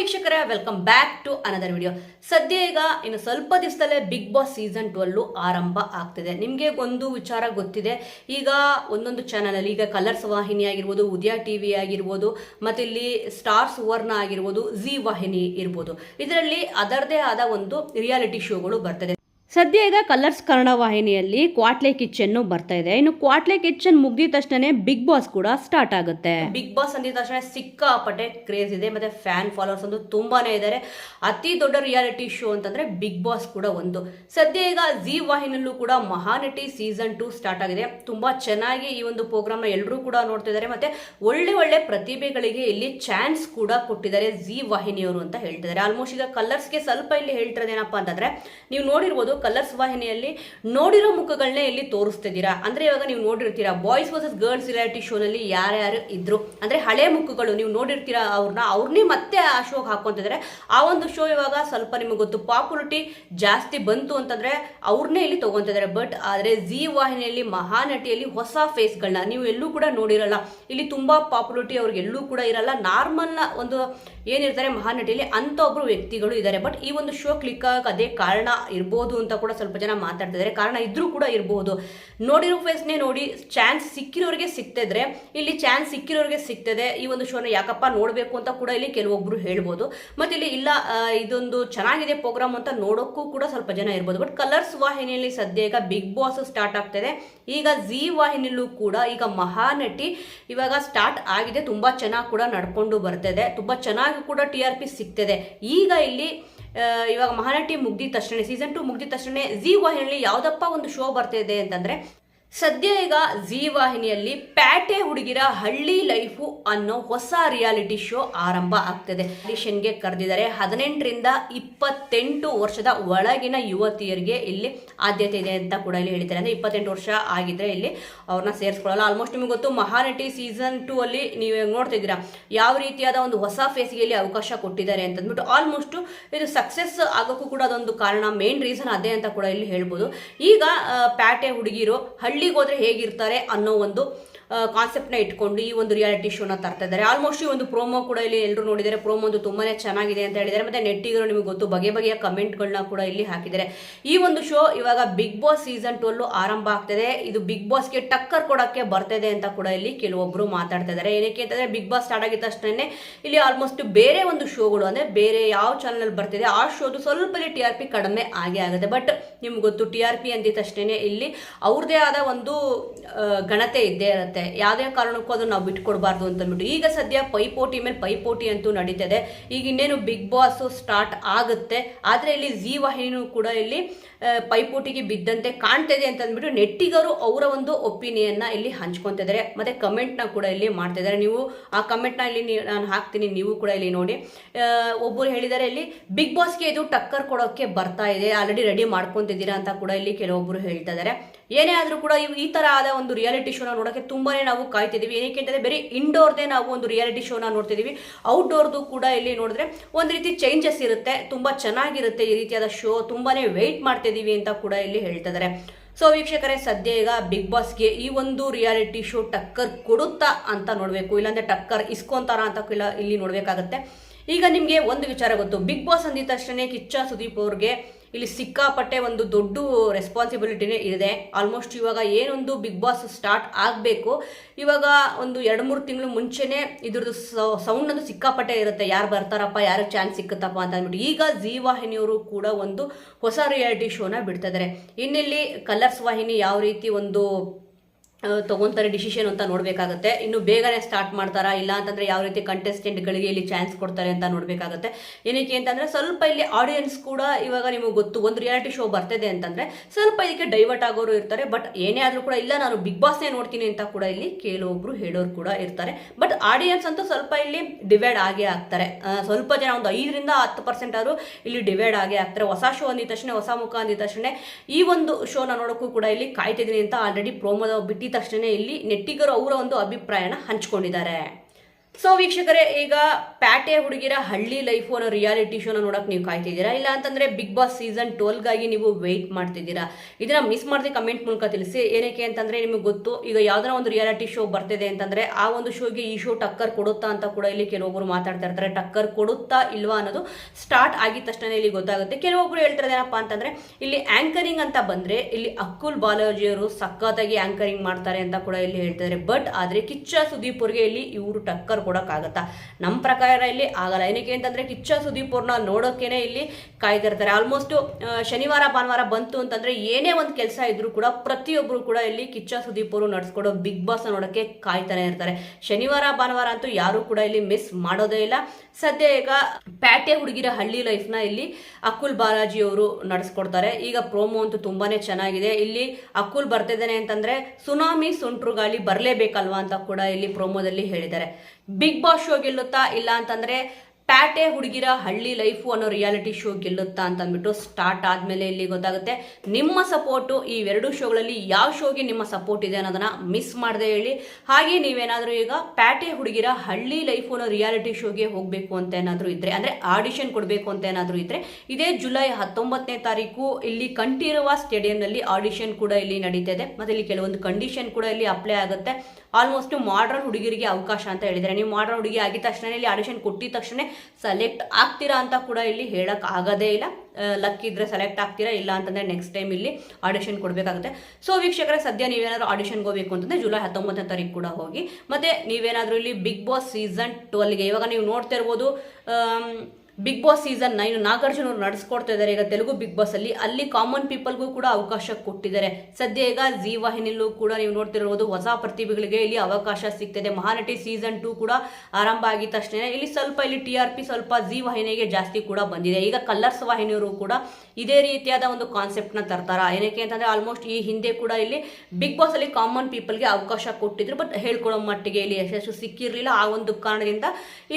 ವೀಕ್ಷಕರೇ welcome back to another video ಸದ್ಯ ಈಗ ಇನ್ನು ಸ್ವಲ್ಪ ದಿವಸದಲ್ಲೇ ಬಿಗ್ ಬಾಸ್ ಸೀಸನ್ ಟ್ವೆಲ್ಲು ಆರಂಭ ಆಗ್ತಿದೆ. ನಿಮಗೆ ಒಂದು ವಿಚಾರ ಗೊತ್ತಿದೆ. ಈಗ ಒಂದೊಂದು ಚಾನಲಲ್ಲಿ ಈಗ ಕಲರ್ಸ್ ವಾಹಿನಿ ಆಗಿರ್ಬೋದು ಉದಯ ಟಿ ವಿ ಆಗಿರ್ಬೋದು, ಮತ್ತು ಇಲ್ಲಿ ಸ್ಟಾರ್ ಸುವರ್ಣ ಆಗಿರ್ಬೋದು ಜಿ ವಾಹಿನಿ ಇರ್ಬೋದು. ಇದರಲ್ಲಿ ಅದರದೇ ಆದ ಒಂದು ರಿಯಾಲಿಟಿ ಶೋಗಳು ಬರ್ತದೆ. ಸದ್ಯ ಈಗ ಕಲರ್ಸ್ ಕನ್ನಡ ವಾಹಿನಿಯಲ್ಲಿ ಕ್ವಾಟ್ಲೆ ಕಿಚನ್ ಬರ್ತಾ ಇದೆ. ಇನ್ನು ಕ್ವಾಟ್ಲೆ ಕಿಚನ್ ಮುಗಿದ ತಕ್ಷಣ ಬಿಗ್ ಬಾಸ್ ಕೂಡ ಸ್ಟಾರ್ಟ್ ಆಗುತ್ತೆ. ಬಿಗ್ ಬಾಸ್ ಅಂದಿದ ತಕ್ಷಣ ಸಿಕ್ಕಾಪಟ್ಟೆ ಕ್ರೇಜ್ ಇದೆ. ಮತ್ತೆ ಫ್ಯಾನ್ ಫಾಲೋವರ್ಸ್ ಅಂತೂ ತುಂಬಾನೇ ಇದ್ದಾರೆ ಅತಿ ದೊಡ್ಡ ರಿಯಾಲಿಟಿ ಶೋ ಅಂತಂದ್ರೆ ಬಿಗ್ ಬಾಸ್ ಕೂಡ ಒಂದು. ಸದ್ಯ ಈಗ ಜಿ ವಾಹಿನಿಯಲ್ಲೂ ಕೂಡ ಮಹಾನಟಿ ಸೀಸನ್ ಟೂ ಸ್ಟಾರ್ಟ್ ಆಗಿದೆ. ತುಂಬಾ ಚೆನ್ನಾಗಿ ಈ ಒಂದು ಪ್ರೋಗ್ರಾಮ್ ಎಲ್ಲರೂ ಕೂಡ ನೋಡ್ತಾ ಇದ್ದಾರೆ ಮತ್ತೆ ಒಳ್ಳೆ ಒಳ್ಳೆ ಪ್ರತಿಭೆಗಳಿಗೆ ಇಲ್ಲಿ ಚಾನ್ಸ್ ಕೂಡ ಕೊಟ್ಟಿದ್ದಾರೆ ಜಿ ವಾಹಿನಿಯವರು ಅಂತ ಹೇಳ್ತಿದ್ದಾರೆ ಆಲ್ಮೋಸ್ಟ್ ಈಗ ಕಲರ್ಸ್ಗೆ ಸ್ವಲ್ಪ ಇಲ್ಲಿ ಹೇಳ್ತಿರೋದೇನಪ್ಪ ಅಂತಂದ್ರೆ, ನೀವು ನೋಡಿರ್ಬೋದು ಕಲರ್ಸ್ ವಾಹಿನಿಯಲ್ಲಿ ನೋಡಿರೋ ಮುಖಗಳನ್ನೇ ಇಲ್ಲಿ ತೋರಿಸ್ತಿದ್ದೀರಾ ಅಂದ್ರೆ ಇವಾಗ ನೀವು ನೋಡಿರ್ತೀರಾ ಬಾಯ್ಸ್ ವರ್ಸಸ್ ಗರ್ಲ್ಸ್ ರಿಯಾಲಿಟಿ ಶೋನಲ್ಲಿ ಯಾರ್ಯಾರು ಇದ್ರು? ಅಂದ್ರೆ ಹಳೆ ಮುಖಗಳು, ನೀವು ನೋಡಿರ್ತೀರಾ ಅವ್ರನ್ನ ಅವ್ರನ್ನೇ ಮತ್ತೆ ಆ ಶೋಗೆ ಹಾಕೊಂತಿದ್ರೆ ಆ ಒಂದು ಶೋ ಇವಾಗ ಸ್ವಲ್ಪ ನಿಮಗೆ ಗೊತ್ತು ಪಾಪ್ಯುಲಿಟಿ ಜಾಸ್ತಿ ಬಂತು ಅಂತಂದ್ರೆ ಅವ್ರನ್ನೇ ಇಲ್ಲಿ ತಗೊಂತಿದ್ದಾರೆ ಬಟ್ ಆದ್ರೆ ಜಿ ವಾಹಿನಿಯಲ್ಲಿ ಮಹಾನಟಿಯಲ್ಲಿ ಹೊಸ ಫೇಸ್ಗಳನ್ನ ನೀವು ಎಲ್ಲೂ ಕೂಡ ನೋಡಿರಲ್ಲ. ಇಲ್ಲಿ ತುಂಬಾ ಪಾಪ್ಯುಲಿಟಿ ಅವ್ರಿಗೆ ಎಲ್ಲೂ ಕೂಡ ಇರಲ್ಲ. ನಾರ್ಮಲ್ ಒಂದು ಏನಿರ್ತಾರೆ ಮಹಾನಟಿಯಲ್ಲಿ ಅಂತ ಒಬ್ರು ವ್ಯಕ್ತಿಗಳು ಇದ್ದಾರೆ ಬಟ್ ಈ ಒಂದು ಶೋ ಕ್ಲಿಕ್ ಆಗಕ್ಕೆ ಅದೇ ಕಾರಣ ಇರ್ಬೋದು ಅಂತ ಕೂಡ ಸ್ವಲ್ಪ ಜನ ಮಾತಾಡ್ತಿದ್ದಾರೆ. ಕಾರಣ ಇದ್ರೂ ಕೂಡ ಇರಬಹುದು ನೋಡಿರೋ ಫೇಸ್ನೇ ನೋಡಿ, ಚಾನ್ಸ್ ಸಿಕ್ಕಿರೋರಿಗೆ ಸಿಗ್ತಿದ್ರೆ ಇಲ್ಲಿ ಚಾನ್ಸ್ ಸಿಕ್ಕಿರೋರಿಗೆ ಸಿಗ್ತದೆ ಈ ಒಂದು ಶೋನ ಯಾಕಪ್ಪ ನೋಡಬೇಕು ಅಂತ ಕೂಡ ಇಲ್ಲಿ ಕೆಲವೊಬ್ರು ಹೇಳ್ಬೋದು. ಮತ್ತೆ ಇಲ್ಲಿ ಇಲ್ಲ ಇದೊಂದು ಚೆನ್ನಾಗಿದೆ ಪ್ರೋಗ್ರಾಮ್ ಅಂತ ನೋಡೋಕ್ಕೂ ಕೂಡ ಸ್ವಲ್ಪ ಜನ ಇರ್ಬೋದು. ಬಟ್ ಕಲರ್ಸ್ ವಾಹಿನಿಯಲ್ಲಿ ಸದ್ಯ ಈಗ ಬಿಗ್ ಬಾಸ್ ಸ್ಟಾರ್ಟ್ ಆಗ್ತದೆ. ಈಗ ಜಿ ವಾಹಿನಿಯಲ್ಲೂ ಕೂಡ ಈಗ ಮಹಾನಟಿ ಇವಾಗ ಸ್ಟಾರ್ಟ್ ಆಗಿದೆ. ತುಂಬಾ ಚೆನ್ನಾಗಿ ಕೂಡ ನಡ್ಕೊಂಡು ಬರ್ತಿದೆ. ತುಂಬಾ ಚೆನ್ನಾಗಿ ಕೂಡ ಟಿ ಆರ್ ಪಿ ಸಿಗ್ತದೆ ಈಗ ಇಲ್ಲಿ ಇವಾಗ ಮಹಾನಟಿ ಮುಗ್ದಿದ ತಕ್ಷಣ ಸೀಸನ್ ಟು ಮುಗ್ದಿದ ತಕ್ಷಣ ಜಿ ವಾಹಿನಿಯಲ್ಲಿ ಯಾವುದಪ್ಪ ಒಂದು ಶೋ ಬರ್ತಿದೆ ಅಂತಂದ್ರೆ ಸದ್ಯ ಈಗ ಜಿ ವಾಹಿನಿಯಲ್ಲಿ ಪ್ಯಾಟೆ ಹುಡುಗಿರ ಹಳ್ಳಿ ಲೈಫು ಅನ್ನೋ ಹೊಸ ರಿಯಾಲಿಟಿ ಶೋ ಆರಂಭ ಆಗ್ತದೆ. ಆಡಿಷನ್ಗೆ ಕರೆದಿದ್ದಾರೆ ಹದಿನೆಂಟರಿಂದ ಇಪ್ಪತ್ತೆಂಟು ವರ್ಷದ ಒಳಗಿನ ಯುವತಿಯರಿಗೆ ಇಲ್ಲಿ ಆದ್ಯತೆ ಇದೆ ಅಂತ ಕೂಡ ಇಲ್ಲಿ ಹೇಳಿದ್ದಾರೆ. ಅಂದರೆ ಇಪ್ಪತ್ತೆಂಟು ವರ್ಷ ಆಗಿದ್ರೆ ಇಲ್ಲಿ ಅವ್ರನ್ನ ಸೇರಿಸ್ಕೊಳ್ಳಲ್ಲ. ಆಲ್ಮೋಸ್ಟ್ ನಿಮಗೆ ಗೊತ್ತು, ಮಹಾನಟಿ ಸೀಸನ್ ಟೂ ಅಲ್ಲಿ ನೀವು ನೋಡ್ತಿದ್ದೀರಾ, ಯಾವ ರೀತಿಯಾದ ಒಂದು ಹೊಸ ಫೇಸ್ಗೆ ಇಲ್ಲಿ ಅವಕಾಶ ಕೊಟ್ಟಿದ್ದಾರೆ ಅಂತಂದ್ಬಿಟ್ಟು ಆಲ್ಮೋಸ್ಟ್ ಇದು ಸಕ್ಸಸ್ ಆಗೋಕ್ಕೂ ಕೂಡ ಅದೊಂದು ಕಾರಣ. ಮೇನ್ ರೀಸನ್ ಅದೇ ಅಂತ ಕೂಡ ಇಲ್ಲಿ ಹೇಳ್ಬೋದು. ಈಗ ಪ್ಯಾಟೆ ಹುಡುಗಿರು ಹಳ್ಳಿಗೆ ಹೋದ್ರೆ ಹೇಗಿರ್ತಾರೆ ಅನ್ನೋ ಒಂದು ಕಾನ್ಸೆಪ್ಟ್ನ ಇಟ್ಕೊಂಡು ಈ ಒಂದು ರಿಯಾಲಿಟಿ ಶೋನ ತರ್ತಾ ಇದ್ದಾರೆ. ಆಲ್ಮೋಸ್ಟ್ ಈ ಒಂದು ಪ್ರೋಮೋ ಕೂಡ ಇಲ್ಲಿ ಎಲ್ಲರೂ ನೋಡಿದರೆ ಪ್ರೋಮೋ ಒಂದು ತುಂಬಾನೇ ಚೆನ್ನಾಗಿದೆ ಅಂತ ಹೇಳಿದ್ದಾರೆ. ಮತ್ತೆ ನೆಟ್ಟಿಗರು ನಿಮಗೆ ಗೊತ್ತು, ಬಗೆ ಬಗೆಯ ಕಮೆಂಟ್ಗಳನ್ನ ಕೂಡ ಇಲ್ಲಿ ಹಾಕಿದ್ದಾರೆ. ಈ ಒಂದು ಶೋ ಇವಾಗ ಬಿಗ್ ಬಾಸ್ ಸೀಸನ್ ಟ್ವೆಲ್ ಆರಂಭ ಆಗ್ತದೆ. ಇದು ಬಿಗ್ ಬಾಸ್ಗೆ ಟಕ್ಕರ್ ಕೊಡಕ್ಕೆ ಬರ್ತಿದೆ ಅಂತ ಕೂಡ ಇಲ್ಲಿ ಕೆಲವೊಬ್ರು ಮಾತಾಡ್ತಾ ಇದ್ದಾರೆ. ಏನಕ್ಕೆ ಅಂತಂದ್ರೆ ಬಿಗ್ ಬಾಸ್ ಸ್ಟಾರ್ಟ್ ಆಗಿದ ತಕ್ಷಣ ಇಲ್ಲಿ ಆಲ್ಮೋಸ್ಟ್ ಬೇರೆ ಒಂದು ಶೋಗಳು ಅಂದ್ರೆ ಬೇರೆ ಯಾವ ಚಾನಲ್ ಬರ್ತಿದೆ, ಆ ಶೋದು ಸ್ವಲ್ಪ ಟಿ ಆರ್ ಪಿ ಕಡಿಮೆ ಆಗೇ ಆಗುತ್ತೆ. ಬಟ್ ನಿಮ್ಗೆ ಗೊತ್ತು ಟಿ ಆರ್ ಪಿ ಅಂದಿದ ತಕ್ಷಣ ಇಲ್ಲಿ ಅವ್ರದೇ ಆದ ಒಂದು ಘನತೆ ಇದ್ದೇ ಇರುತ್ತೆ. ಯಾವುದೇ ಕಾರಣಕ್ಕೂ ಅದನ್ನು ನಾವು ಬಿಟ್ಕೊಡ್ಬಾರ್ದು ಅಂತ ಅಂದ್ಬಿಟ್ಟು ಈಗ ಸದ್ಯ ಪೈಪೋಟಿ ಮೇಲೆ ಪೈಪೋಟಿ ಅಂತೂ ನಡೀತದೆ. ಈಗ ಇನ್ನೇನು ಬಿಗ್ ಬಾಸ್ ಸ್ಟಾರ್ಟ್ ಆಗುತ್ತೆ. ಆದರೆ ಇಲ್ಲಿ ಜಿ ವಾಹಿನಿಯೂ ಕೂಡ ಇಲ್ಲಿ ಪೈಪೋಟಿಗೆ ಬಿದ್ದಂತೆ ಕಾಣ್ತಿದೆ ಅಂತ ಅಂದ್ಬಿಟ್ಟು ನೆಟ್ಟಿಗರು ಅವರ ಒಂದು ಒಪಿನಿಯನ್ನ ಇಲ್ಲಿ ಹಂಚ್ಕೊತಿದ್ದಾರೆ. ಮತ್ತೆ ಕಮೆಂಟ್ನ ಕೂಡ ಇಲ್ಲಿ ಮಾಡ್ತಿದ್ದಾರೆ. ನೀವು ಆ ಕಮೆಂಟ್ನ ಇಲ್ಲಿ ನಾನು ಹಾಕ್ತೀನಿ. ನೀವು ಕೂಡ ಇಲ್ಲಿ ನೋಡಿ. ಒಬ್ಬರು ಹೇಳಿದ್ದಾರೆ ಇಲ್ಲಿ, ಬಿಗ್ ಬಾಸ್ಗೆ ಇದು ಟಕ್ಕರ್ ಕೊಡೋಕ್ಕೆ ಬರ್ತಾ ಇದೆ. ಆಲ್ರೆಡಿ ರೆಡಿ ಮಾಡ್ಕೊತಿದ್ದೀರಾ ಅಂತ ಕೂಡ ಇಲ್ಲಿ ಕೆಲವೊಬ್ಬರು ಹೇಳ್ತಾ ಇದ್ದಾರೆ. ಏನೇ ಆದರೂ ಕೂಡ ಈ ತರ ಆದ ಒಂದು ರಿಯಾಲಿಟಿ ಶೋನ ನೋಡೋಕ್ಕೆ ತುಂಬಾನೇ ನಾವು ಕಾಯ್ತಿದ್ದೀವಿ ಏನಕ್ಕೆ ಅಂತಂದರೆ ಬೇರೆ ಇಂಡೋರ್ದೇ ನಾವು ಒಂದು ರಿಯಾಲಿಟಿ ಶೋನ ನೋಡ್ತಿದ್ದೀವಿ ಔಟ್ಡೋರ್ದು ಕೂಡ ಇಲ್ಲಿ ನೋಡಿದ್ರೆ ಒಂದು ರೀತಿ ಚೇಂಜಸ್ ಇರುತ್ತೆ. ತುಂಬಾ ಚೆನ್ನಾಗಿರುತ್ತೆ ಈ ರೀತಿಯಾದ ಶೋ ತುಂಬಾನೇ ವೆಯ್ಟ್ ಮಾಡ್ತಿದ್ದೀವಿ ಅಂತ ಕೂಡ ಇಲ್ಲಿ ಹೇಳ್ತಿದ್ದಾರೆ ಸೊ ವೀಕ್ಷಕರೇ, ಸದ್ಯ ಈಗ ಬಿಗ್ ಬಾಸ್ಗೆ ಈ ಒಂದು ರಿಯಾಲಿಟಿ ಶೋ ಟಕ್ಕರ್ ಕೊಡುತ್ತಾ ಅಂತ ನೋಡಬೇಕು. ಇಲ್ಲಾಂದರೆ ಟಕ್ಕರ್ ಇಸ್ಕೊಂತಾರ ಅಂತ ಇಲ್ಲಿ ನೋಡಬೇಕಾಗತ್ತೆ. ಈಗ ನಿಮಗೆ ಒಂದು ವಿಚಾರ ಗೊತ್ತು. ಬಿಗ್ ಬಾಸ್ ಅಂದಿದ ತಕ್ಷಣ ಕಿಚ್ಚ ಸುದೀಪ್ ಅವ್ರಿಗೆ ಇಲ್ಲಿ ಸಿಕ್ಕಾಪಟ್ಟೆ ಒಂದು ದೊಡ್ಡ ರೆಸ್ಪಾನ್ಸಿಬಿಲಿಟಿನೇ ಇದೆ. ಆಲ್ಮೋಸ್ಟ್ ಇವಾಗ ಏನೊಂದು ಬಿಗ್ ಬಾಸ್ ಸ್ಟಾರ್ಟ್ ಆಗಬೇಕು. ಇವಾಗ ಒಂದು ಎರಡು ಮೂರು ತಿಂಗಳು ಮುಂಚೆನೆ ಇದ್ರದ್ದು ಸೌಂಡ್ ಒಂದು ಸಿಕ್ಕಾಪಟ್ಟೆ ಇರುತ್ತೆ. ಯಾರು ಬರ್ತಾರಪ್ಪ, ಯಾರು ಚಾನ್ಸ್ ಸಿಕ್ಕುತ್ತಪ್ಪ ಅಂತ ಅಂದ್ಬಿಟ್ಟು. ಈಗ ಜಿ ವಾಹಿನಿಯವರು ಕೂಡ ಒಂದು ಹೊಸ ರಿಯಾಲಿಟಿ ಶೋನ ಬಿಡ್ತಾ ಇದ್ದಾರೆ ಇನ್ನಿಲ್ಲಿ ಕಲರ್ಸ್ ವಾಹಿನಿ ಯಾವ ರೀತಿ ಒಂದು ತಗೊಂತಾರೆ ಡಿಸಿಷನ್ ಅಂತ ನೋಡಬೇಕಾಗುತ್ತೆ. ಇನ್ನು ಬೇಗನೆ ಸ್ಟಾರ್ಟ್ ಮಾಡ್ತಾರಾ? ಇಲ್ಲ ಅಂತಂದ್ರೆ ಯಾವ ರೀತಿ ಕಂಟೆಸ್ಟೆಂಟ್ಗಳಿಗೆ ಇಲ್ಲಿ ಚಾನ್ಸ್ ಕೊಡ್ತಾರೆ ಅಂತ ನೋಡಬೇಕಾಗುತ್ತೆ. ಏನಕ್ಕೆ ಅಂತಂದ್ರೆ ಸ್ವಲ್ಪ ಇಲ್ಲಿ ಆಡಿಯನ್ಸ್ ಕೂಡ ಇವಾಗ ನಿಮಗೆ ಗೊತ್ತು, ಒಂದು ರಿಯಾಲಿಟಿ ಶೋ ಬರ್ತಿದೆ ಅಂತಂದ್ರೆ ಸ್ವಲ್ಪ ಇದಕ್ಕೆ ಡೈವರ್ಟ್ ಆಗೋರು ಇರ್ತಾರೆ. ಬಟ್ ಏನೇ ಆದರೂ ಕೂಡ, ಇಲ್ಲ ನಾನು ಬಿಗ್ ಬಾಸ್ನೇ ನೋಡ್ತೀನಿ ಅಂತ ಕೂಡ ಇಲ್ಲಿ ಕೆಲವೊಬ್ರು ಹೇಳೋರು ಕೂಡ ಇರ್ತಾರೆ. ಬಟ್ ಆಡಿಯನ್ಸ್ ಅಂತೂ ಸ್ವಲ್ಪ ಇಲ್ಲಿ ಡಿವೈಡ್ ಆಗೇ ಆಗ್ತಾರೆ. ಸ್ವಲ್ಪ ಜನ ಒಂದು ಐದರಿಂದ ಹತ್ತು ಪರ್ಸೆಂಟ್ ಆದರೂ ಇಲ್ಲಿ ಡಿವೈಡ್ ಆಗೇ ಆಗ್ತಾರೆ. ಹೊಸ ಶೋ ಅಂದಿದ ತಕ್ಷಣ ಹೊಸ ಮುಖ ಅಂದಿದ ತಕ್ಷಣ ಈ ಒಂದು ಶೋನ ನೋಡೋಕ್ಕೂ ಕೂಡ ಇಲ್ಲಿ ಕಾಯ್ತಿದ್ದೀನಿ ಅಂತ ಆಲ್ರೆಡಿ ಪ್ರೋಮೋದ ಬಿಟ್ಟಿದ ತಕ್ಷಣ ಇಲ್ಲಿ ನೆಟ್ಟಿಗರು ಅವರ ಒಂದು ಅಭಿಪ್ರಾಯನ ಹಂಚ್ಕೊಂಡಿದ್ದಾರೆ. ಸೊ ವೀಕ್ಷಕರೇ, ಈಗ ಪ್ಯಾಟೆ ಹುಡುಗಿರ ಹಳ್ಳಿ ಲೈಫು ಅನ್ನೋ ರಿಯಾಲಿಟಿ ಶೋನ ನೋಡಕ್ ನೀವು ಕಾಯ್ತಿದ್ದೀರಾ? ಇಲ್ಲ ಅಂತಂದ್ರೆ ಬಿಗ್ ಬಾಸ್ ಸೀಸನ್ ಟ್ವೆಲ್ಗಾಗಿ ನೀವು ವೆಯ್ಟ್ ಮಾಡ್ತಿದ್ದೀರಾ? ಇದನ್ನ ಮಿಸ್ ಮಾಡದೆ ಕಮೆಂಟ್ ಮೂಲಕ ತಿಳಿಸಿ. ಏನಕ್ಕೆ ಅಂತಂದ್ರೆ ನಿಮಗೆ ಗೊತ್ತು, ಈಗ ಯಾವ್ದಾರ ಒಂದು ರಿಯಾಲಿಟಿ ಶೋ ಬರ್ತಿದೆ ಅಂತಂದ್ರೆ ಆ ಒಂದು ಶೋಗೆ ಈ ಶೋ ಟಕ್ಕರ್ ಕೊಡುತ್ತಾ ಅಂತ ಕೂಡ ಇಲ್ಲಿ ಕೆಲವೊಬ್ರು ಮಾತಾಡ್ತಾ ಇರ್ತಾರೆ. ಟಕ್ಕರ್ ಕೊಡುತ್ತಾ ಇಲ್ವಾ ಅನ್ನೋದು ಸ್ಟಾರ್ಟ್ ಆಗಿದ ತಕ್ಷಣ ಇಲ್ಲಿ ಗೊತ್ತಾಗುತ್ತೆ. ಕೆಲವೊಬ್ರು ಏನಪ್ಪಾ ಅಂತಂದ್ರೆ, ಇಲ್ಲಿ ಆಂಕರಿಂಗ್ ಅಂತ ಬಂದ್ರೆ ಇಲ್ಲಿ ಅಕ್ಕುಲ್ ಬಾಲಾಜಿಯವರು ಸಖತ್ತಾಗಿ ಆಂಕರಿಂಗ್ ಮಾಡ್ತಾರೆ ಅಂತ ಕೂಡ ಇಲ್ಲಿ ಹೇಳ್ತಾರೆ ಬಟ್ ಆದ್ರೆ ಕಿಚ್ಚ ಸುದೀಪ್ ಅವ್ರಿಗೆ ಇಲ್ಲಿ ಇವರು ಟಕ್ಕರ್ ಕೊಡೋಕ್ಕಾಗತ್ತಾ? ನಮ್ಮ ಪ್ರಕಾರ ಇಲ್ಲಿ ಆಗಲ್ಲ. ಏನಕ್ಕೆ ಅಂತಂದರೆ ಕಿಚ್ಚ ಸುದೀಪ್ ಅವ್ರನ್ನ ನೋಡೋಕ್ಕೇನೆ ಇಲ್ಲಿ ಕಾಯ್ದಿರ್ತಾರೆ. ಆಲ್ಮೋಸ್ಟು ಶನಿವಾರ, ಭಾನುವಾರ ಬಂತು ಅಂತಂದರೆ ಏನೇ ಒಂದು ಕೆಲಸ ಇದ್ರೂ ಕೂಡ ಪ್ರತಿಯೊಬ್ಬರು ಕೂಡ ಇಲ್ಲಿ ಕಿಚ್ಚ ಸುದೀಪ್ ಅವರು ನಡ್ಸ್ಕೊಡೋ ಬಿಗ್ ಬಾಸ್ ನೋಡೋಕ್ಕೆ ಕಾಯ್ತಾನೆ ಇರ್ತಾರೆ. ಶನಿವಾರ, ಭಾನುವಾರ ಅಂತೂ ಯಾರು ಕೂಡ ಇಲ್ಲಿ ಮಿಸ್ ಮಾಡೋದೇ ಇಲ್ಲ. ಸದ್ಯ ಈಗ ಪ್ಯಾಟೆ ಹುಡುಗಿರ ಹಳ್ಳಿ ಲೈಫ್ನ ಇಲ್ಲಿ ಅಕುಲ್ ಬಾಲಾಜಿ ಅವರು ನಡೆಸ್ಕೊಡ್ತಾರೆ. ಈಗ ಪ್ರೋಮೋ ಅಂತೂ ತುಂಬಾ ಚೆನ್ನಾಗಿದೆ. ಇಲ್ಲಿ ಅಕುಲ್ ಬರ್ತಿದ್ದಾನೆ ಅಂತಂದರೆ ಸುನಾಮಿ ಸುಂಟ್ರು ಗಾಳಿ ಬರಲೇಬೇಕಲ್ವಾ ಅಂತ ಕೂಡ ಇಲ್ಲಿ ಪ್ರೋಮೋದಲ್ಲಿ ಹೇಳಿದ್ದಾರೆ. ಬಿಗ್ ಬಾಸ್ ಶೋ ಗೆಲ್ಲುತ್ತಾ ಇಲ್ಲ ಅಂತಂದ್ರೆ ಪ್ಯಾಟೆ ಹುಡುಗಿರ ಹಳ್ಳಿ ಲೈಫು ಅನ್ನೋ ರಿಯಾಲಿಟಿ ಶೋ ಗೆಲ್ಲುತ್ತಾ ಅಂತ ಅಂದ್ಬಿಟ್ಟು ಸ್ಟಾರ್ಟ್ ಆದ್ಮೇಲೆ ಇಲ್ಲಿ ಗೊತ್ತಾಗುತ್ತೆ. ನಿಮ್ಮ ಸಪೋರ್ಟು ಈ ಎರಡು ಶೋಗಳಲ್ಲಿ ಯಾವ ಶೋಗೆ ನಿಮ್ಮ ಸಪೋರ್ಟ್ ಇದೆ ಅನ್ನೋದನ್ನ ಮಿಸ್ ಮಾಡದೆ ಹೇಳಿ. ಹಾಗೆ ನೀವೇನಾದರೂ ಈಗ ಪ್ಯಾಟೆ ಹುಡುಗಿರ ಹಳ್ಳಿ ಲೈಫು ಅನ್ನೋ ರಿಯಾಲಿಟಿ ಶೋಗೆ ಹೋಗಬೇಕು ಅಂತ ಏನಾದರೂ ಇದ್ರೆ, ಅಂದ್ರೆ ಆಡಿಷನ್ ಕೊಡಬೇಕು ಅಂತ ಏನಾದರೂ ಇದ್ರೆ, ಇದೇ ಜುಲೈ ಹತ್ತೊಂಬತ್ತನೇ ತಾರೀಕು ಇಲ್ಲಿ ಕಂಠೀರವ ಸ್ಟೇಡಿಯಂನಲ್ಲಿ ಆಡಿಷನ್ ಕೂಡ ಇಲ್ಲಿ ನಡೀತಾ ಇದೆ. ಮತ್ತೆ ಇಲ್ಲಿ ಕೆಲವೊಂದು ಕಂಡೀಷನ್ ಕೂಡ ಇಲ್ಲಿ ಅಪ್ಲೈ ಆಗುತ್ತೆ. ಆಲ್ಮೋಸ್ಟ್ ಮಾಡ್ರನ್ ಹುಡುಗಿರಿಗೆ ಅವಕಾಶ ಅಂತ ಹೇಳಿದ್ದಾರೆ. ನೀವು ಮಾಡ್ರನ್ ಹುಡುಗಿ ಆಗಿದ ತಕ್ಷಣ ಇಲ್ಲಿ ಆಡಿಷನ್ ಕೊಟ್ಟಿದ ತಕ್ಷಣ ಸೆಲೆಕ್ಟ್ ಆಗ್ತೀರಾ ಅಂತ ಕೂಡ ಇಲ್ಲಿ ಹೇಳಕ್ ಆಗೋದೇ ಇಲ್ಲ. ಲಕ್ ಇದ್ರೆ ಸೆಲೆಕ್ಟ್ ಆಗ್ತೀರಾ, ಇಲ್ಲ ಅಂತಂದ್ರೆ ನೆಕ್ಸ್ಟ್ ಟೈಮ್ ಇಲ್ಲಿ ಆಡಿಷನ್ ಕೊಡಬೇಕಾಗುತ್ತೆ. ಸೊ ವೀಕ್ಷಕರೇ, ಸದ್ಯ ನೀವೇನಾದ್ರು ಆಡಿಷನ್ಗೆ ಹೋಗಬೇಕು ಅಂತಂದ್ರೆ ಜುಲೈ ಹತ್ತೊಂಬತ್ತನೇ ತಾರೀಕು ಕೂಡ ಹೋಗಿ. ಮತ್ತೆ ನೀವೇನಾದ್ರೂ ಇಲ್ಲಿ ಬಿಗ್ ಬಾಸ್ ಸೀಸನ್ ಟ್ವೆಲ್ಗೆ ಇವಾಗ ನೀವು ನೋಡ್ತಾ ಇರ್ಬೋದು big boss season nine Nagarjuna ಅವರು ನಡೆಸ್ಕೊಡ್ತಾ ಇದ್ದಾರೆ ಈಗ ತೆಲುಗು ಬಿಗ್ ಬಾಸ್ ಅಲ್ಲಿ ಅಲ್ಲಿ ಕಾಮನ್ ಪೀಪಲ್ಗೂ ಕೂಡ ಅವಕಾಶ ಕೊಟ್ಟಿದ್ದಾರೆ. ಸದ್ಯ ಈಗ ಜಿ ವಾಹಿನಿಲೂ ಕೂಡ ನೀವು ನೋಡ್ತಿರೋದು ಹೊಸ ಪ್ರತಿಭೆಗಳಿಗೆ ಇಲ್ಲಿ ಅವಕಾಶ ಸಿಗ್ತದೆ. ಮಹಾನಟಿ ಸೀಸನ್ ಟೂ ಕೂಡ ಆರಂಭ ಆಗಿದ ತಕ್ಷಣ ಇಲ್ಲಿ ಸ್ವಲ್ಪ ಇಲ್ಲಿ ಟಿ ಆರ್ ಪಿ ಸ್ವಲ್ಪ ಜಿ ವಾಹಿನಿಗೆ ಜಾಸ್ತಿ ಕೂಡ ಬಂದಿದೆ. ಈಗ ಕಲರ್ಸ್ ವಾಹಿನಿಯವರು ಕೂಡ ಇದೇ ರೀತಿಯಾದ ಒಂದು ಕಾನ್ಸೆಪ್ಟ್ನ ತರ್ತಾರ. ಏನಕ್ಕೆ ಅಂತಂದ್ರೆ ಆಲ್ಮೋಸ್ಟ್ ಈ ಹಿಂದೆ ಕೂಡ ಇಲ್ಲಿ ಬಿಗ್ ಬಾಸ್ ಅಲ್ಲಿ ಕಾಮನ್ ಪೀಪಲ್ಗೆ ಅವಕಾಶ ಕೊಟ್ಟಿದ್ರು. ಬಟ್ ಹೇಳ್ಕೊಳ್ಳೋ ಮಟ್ಟಿಗೆ ಇಲ್ಲಿ ಯಶಸ್ಸು ಸಿಕ್ಕಿರಲಿಲ್ಲ. ಆ ಒಂದು ಕಾರಣದಿಂದ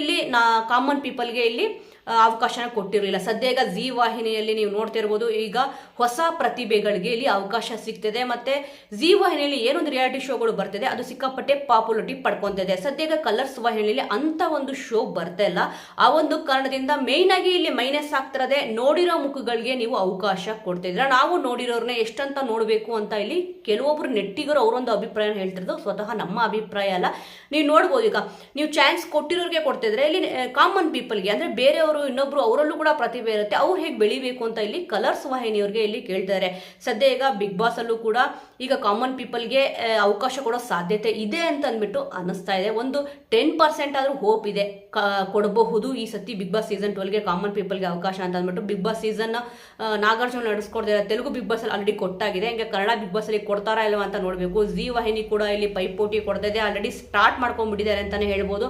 ಇಲ್ಲಿ ನಾ ಕಾಮನ್ ಪೀಪಲ್ಗೆ ಇಲ್ಲಿ ಅವಕಾಶನ ಕೊಟ್ಟಿರಲಿಲ್ಲ. ಸದ್ಯ ಈಗ ಜಿ ವಾಹಿನಿಯಲ್ಲಿ ನೀವು ನೋಡ್ತಿರ್ಬೋದು, ಈಗ ಹೊಸ ಪ್ರತಿಭೆಗಳಿಗೆ ಇಲ್ಲಿ ಅವಕಾಶ ಸಿಗ್ತದೆ. ಮತ್ತೆ ಜಿ ವಾಹಿನಿಯಲ್ಲಿ ಏನೊಂದು ರಿಯಾಲಿಟಿ ಶೋಗಳು ಬರ್ತಿದೆ, ಅದು ಸಿಕ್ಕಾಪಟ್ಟೆ ಪಾಪ್ಯುಲರಿಟಿ ಪಡ್ಕೊಂತಿದೆ. ಸದ್ಯ ಈಗ ಕಲರ್ಸ್ ವಾಹಿನಿಯಲ್ಲಿ ಅಂತ ಒಂದು ಶೋ ಬರ್ತಾ ಇಲ್ಲ. ಆ ಒಂದು ಕಾರಣದಿಂದ ಮೈನ್ ಆಗಿ ಇಲ್ಲಿ ಮೈನಸ್ ಆಗ್ತಿರೋದೆ ನೋಡಿರೋ ಮುಖಗಳಿಗೆ ನೀವು ಅವಕಾಶ ಕೊಡ್ತಿದ್ರ ನಾವು ನೋಡಿರೋರ್ನ ಎಷ್ಟಂತ ನೋಡಬೇಕು ಅಂತ ಇಲ್ಲಿ ಕೆಲವೊಬ್ರು ನೆಟ್ಟಿಗರು ಅವರೊಂದು ಅಭಿಪ್ರಾಯ ಹೇಳ್ತಿರೋದು, ಸ್ವತಃ ನಮ್ಮ ಅಭಿಪ್ರಾಯ ಅಲ್ಲ. ನೀವು ನೋಡ್ಬೋದು ಈಗ, ನೀವು ಚಾನ್ಸ್ ಕೊಟ್ಟಿರೋರಿಗೆ ಕೊಡ್ತಿದ್ರೆ ಇಲ್ಲಿ ಕಾಮನ್ ಪೀಪಲ್ಗೆ ಅಂದ್ರೆ ಬೇರೆಯವರು ಇನ್ನೊಬ್ರು ಅವರಲ್ಲೂ ಕೂಡ ಪ್ರತಿಭೆ ಇರುತ್ತೆ. ಅವ್ರು ಹೇಗೆ ಬೆಳಿಬೇಕು ಅಂತ ಇಲ್ಲಿ ಕಲರ್ಸ್ ವಾಹಿನಿಯವ್ರಿಗೆ ಇಲ್ಲಿ ಕೇಳ್ತಾರೆ. ಸದ್ಯ ಈಗ ಬಿಗ್ ಬಾಸ್ ಅಲ್ಲೂ ಕೂಡ ಈಗ ಕಾಮನ್ ಪೀಪಲ್ಗೆ ಅವಕಾಶ ಕೊಡೋ ಸಾಧ್ಯತೆ ಇದೆ ಅಂತ ಅಂದ್ಬಿಟ್ಟು ಅನಿಸ್ತಾ ಇದೆ. ಒಂದು ಟೆನ್ ಪರ್ಸೆಂಟ್ ಆದರೂ ಹೋಪ್ ಇದೆ ಕೊಡಬಹುದು ಈ ಸತಿ ಬಿಗ್ ಬಾಸ್ ಸೀಸನ್ ಟ್ವೆಲ್ಗೆ ಕಾಮನ್ ಪೀಪಲ್ಗೆ ಅವಕಾಶ ಅಂತ ಅಂದ್ಬಿಟ್ಟು ಬಿಗ್ ಬಾಸ್ ಸೀಸನ್ ನಾಗಾರ್ಜುನ ನಡೆಸ್ಕೊಡ್ತಾರೆ ತೆಲುಗು ಬಿಗ್ ಬಾಸ್ ಅಲ್ಲಿ ಆಲ್ರೆಡಿ ಕೊಟ್ಟಾಗಿದೆ. ಹಿಂಗೆ ಕನ್ನಡ ಬಿಗ್ ಬಾಸ್ ಅಲ್ಲಿ ಕೊಡ್ತಾರಾ ಇಲ್ವಾ ಅಂತ ನೋಡಬೇಕು. ಜಿ ವಾಹಿನಿ ಕೂಡ ಇಲ್ಲಿ ಪೈಪೋಟಿ ಕೊಡ್ತಾ ಇದೆ. ಆಲ್ರೆಡಿ ಸ್ಟಾರ್ಟ್ ಮಾಡ್ಕೊಂಡ್ಬಿಟ್ಟಿದ್ದಾರೆ ಅಂತಾನೆ ಹೇಳ್ಬೋದು.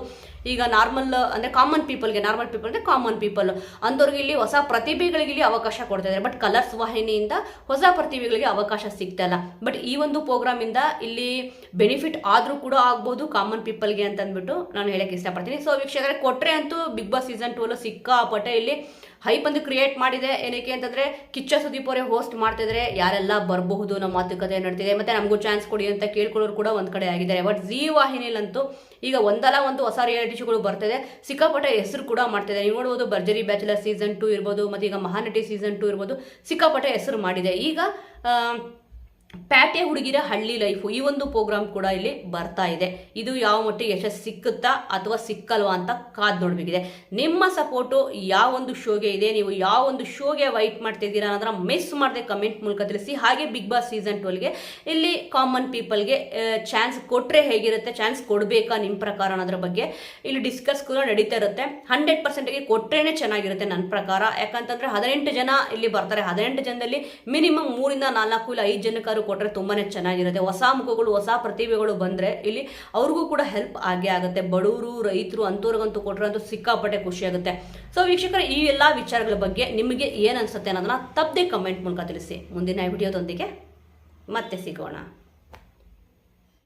ಈಗ ನಾರ್ಮಲ್ ಅಂದರೆ ಕಾಮನ್ ಪೀಪಲ್ಗೆ ನಾರ್ಮಲ್ ಪೀಪಲ್ ಅಂದರೆ ಕಾಮನ್ ಪೀಪಲ್ ಅಂದವ್ರಿಗೆ ಇಲ್ಲಿ ಹೊಸ ಪ್ರತಿಭೆಗಳಿಗೆ ಇಲ್ಲಿ ಅವಕಾಶ ಕೊಡ್ತಾ ಇದ್ದಾರೆ. ಬಟ್ ಕಲರ್ಸ್ ವಾಹಿನಿಯಿಂದ ಹೊಸ ಪ್ರತಿಭೆಗಳಿಗೆ ಅವಕಾಶ ಸಿಗ್ತಾ ಇಲ್ಲ. ಬಟ್ ಈ ಒಂದು ಪ್ರೋಗ್ರಾಮ್ ಇಂದ ಇಲ್ಲಿ ಬೆನಿಫಿಟ್ ಆದ್ರೂ ಕೂಡ ಆಗ್ಬೋದು ಕಾಮನ್ ಪೀಪಲ್ಗೆ ಅಂತ ಅಂದ್ಬಿಟ್ಟು ನಾನು ಹೇಳಕ್ಕೆ ಇಷ್ಟಪಡ್ತೀನಿ. ಸೊ ವೀಕ್ಷಕರೇ, ಕೊಟ್ರೆ ಅಂತೂ ಬಿಗ್ ಬಾಸ್ ಸೀಸನ್ ಟೂ ಸಿಕ್ಕಾಪಟ್ಟೆ ಇಲ್ಲಿ ಹೈಪ್ ಒಂದು ಕ್ರಿಯೇಟ್ ಮಾಡಿದೆ. ಏನಕ್ಕೆ ಅಂತಂದ್ರೆ ಕಿಚ್ಚ ಸುದೀಪ್ ಅವರೇ ಹೋಸ್ಟ್ ಮಾಡ್ತಿದ್ರೆ ಯಾರೆಲ್ಲ ಬರಬಹುದು ನಮ್ಮ ಮಾತುಕತೆ ನಡೀತಿದೆ. ಮತ್ತೆ ನಮಗೂ ಚಾನ್ಸ್ ಕೊಡಿ ಅಂತ ಕೇಳ್ಕೊಳ್ಳೋರು ಕೂಡ ಒಂದು ಕಡೆ ಆಗಿದ್ದಾರೆ. ಬಟ್ ಜಿ ವಾಹಿನಿಲಂತೂ ಈಗ ಒಂದಲ್ಲ ಒಂದು ಹೊಸ ರಿಯಾಲಿಟಿ ಶೋಗಳು ಬರ್ತಿದೆ ಸಿಕ್ಕಾಪಟ್ಟೆ ಹೆಸರು ಕೂಡ ಮಾಡ್ತಿದೆ ನೀವು ನೋಡ್ಬೋದು ಭರ್ಜರಿ ಬ್ಯಾಚುಲರ್ ಸೀಸನ್ ಟೂ ಇರ್ಬೋದು ಮತ್ತೆ ಈಗ ಮಹಾನಟಿ ಸೀಸನ್ ಟೂ ಇರ್ಬೋದು, ಸಿಕ್ಕಾಪಟ್ಟೆ ಹೆಸರು ಮಾಡಿದೆ. ಈಗ ಪ್ಯಾಟೆ ಹುಡುಗಿರ ಹಳ್ಳಿ ಲೈಫು, ಈ ಒಂದು ಪ್ರೋಗ್ರಾಮ್ ಕೂಡ ಇಲ್ಲಿ ಬರ್ತಾ ಇದೆ. ಇದು ಯಾವ ಮಟ್ಟಿಗೆ ಯಶಸ್ಸು ಸಿಕ್ಕುತ್ತಾ ಅಥವಾ ಸಿಕ್ಕಲ್ವಾ ಅಂತ ಕಾದ್ ನೋಡಬೇಕಿದೆ. ನಿಮ್ಮ ಸಪೋರ್ಟು ಯಾವ ಒಂದು ಶೋಗೆ ಇದೆ, ನೀವು ಯಾವ ಒಂದು ಶೋಗೆ ವೈಟ್ ಮಾಡ್ತಿದ್ದೀರಾ ಅನ್ನೋದನ್ನ ಮಿಸ್ ಮಾಡದೆ ಕಮೆಂಟ್ ಮೂಲಕ ತಿಳಿಸಿ. ಹಾಗೆ ಬಿಗ್ ಬಾಸ್ ಸೀಸನ್ ಟ್ವೆಲ್ಗೆ ಇಲ್ಲಿ ಕಾಮನ್ ಪೀಪಲ್ಗೆ ಚಾನ್ಸ್ ಕೊಟ್ಟರೆ ಹೇಗಿರುತ್ತೆ, ಚಾನ್ಸ್ ಕೊಡಬೇಕಾ ನಿಮ್ಮ ಪ್ರಕಾರ ಅನ್ನೋದ್ರ ಬಗ್ಗೆ ಇಲ್ಲಿ ಡಿಸ್ಕಸ್ ಕೂಡ ನಡೀತಾ ಇರುತ್ತೆ. ಹಂಡ್ರೆಡ್ ಪರ್ಸೆಂಟ್ಗೆ ಕೊಟ್ಟರೆ ಚೆನ್ನಾಗಿರುತ್ತೆ ನನ್ನ ಪ್ರಕಾರ. ಯಾಕಂತಂದ್ರೆ ಹದಿನೆಂಟು ಜನ ಇಲ್ಲಿ ಬರ್ತಾರೆ. ಹದಿನೆಂಟು ಜನದಲ್ಲಿ ಮಿನಿಮಮ್ ಮೂರಿಂದ ನಾಲ್ಕು ಇಲ್ಲ ಐದು ಜನಕ್ಕಾದ್ರು ಕೊಟ್ರೆ ತುಂಬಾನೇ ಚೆನ್ನಾಗಿರುತ್ತೆ. ಹೊಸ ಮುಖಗಳು, ಹೊಸ ಪ್ರತಿಭೆಗಳು ಬಂದ್ರೆ ಇಲ್ಲಿ ಅವ್ರಿಗೂ ಕೂಡ ಹೆಲ್ಪ್ ಆಗೇ ಆಗುತ್ತೆ. ಬಡವರು, ರೈತರು ಅಂಥವ್ರಿಗಂತೂ ಕೊಟ್ಟರೆ ಅಂತೂ ಸಿಕ್ಕಾಪಟ್ಟೆ ಖುಷಿ ಆಗುತ್ತೆ. ಸೊ ವೀಕ್ಷಕರ, ಈ ಎಲ್ಲಾ ವಿಚಾರಗಳ ಬಗ್ಗೆ ನಿಮಗೆ ಏನು ಅನ್ಸುತ್ತೆ ಅನ್ನೋದನ್ನ ತಪ್ಪದೆ ಕಮೆಂಟ್ ಮೂಲಕ ತಿಳಿಸಿ. ಮುಂದಿನ ವಿಡಿಯೋದೊಂದಿಗೆ ಮತ್ತೆ ಸಿಗೋಣ.